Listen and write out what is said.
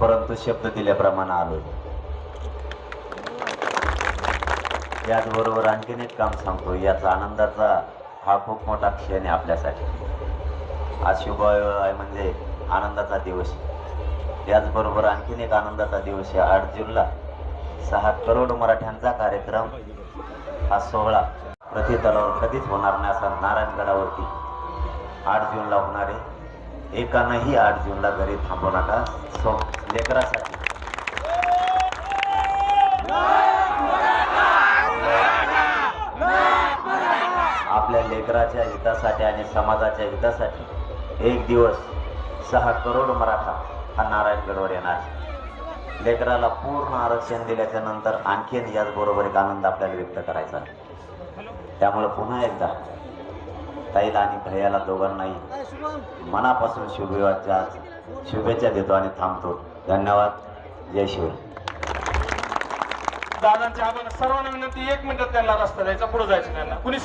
परंतु शब्द दिल्याप्रमाणे आलो. याचबरोबर आणखीन एक काम सांगतो. याचा आनंदाचा हा खूप मोठा क्षण आहे आपल्यासाठी. आज शुभ आहे म्हणजे आनंदाचा दिवस. याचबरोबर आणखीन एक आनंदाचा दिवस आहे. आठ जूनला सहा करोड मराठ्यांचा कार्यक्रम हा सोहळा प्रति तलावर कधीच होणार नाही असा नारायणगडावरती आठ जूनला होणार आहे. एकानंही आठ जूनला घरी थांबू नका. सो लेकरासाठी. आपल्या लेकराच्या हितासाठी आणि समाजाच्या हितासाठी एक दिवस सहा करोड मराठा हा नारायणगडवर येणार. आहे. लेकराला पूर्ण आरक्षण दिल्याच्या नंतर आणखीन याचबरोबर एक आनंद आपल्याला व्यक्त करायचा त्यामुळे पुन्हा एकदा ताईला आणि भैयाला दोघांनाही मनापासून शुभेच्छा शुभेच्छा देतो आणि थांबतो. धन्यवाद. जय शिव. दादांच्या आपण सर्वांना विनंती एक मिनिटात त्यांना रस्ता द्यायचा पुढे जायचं त्यांना. कुणी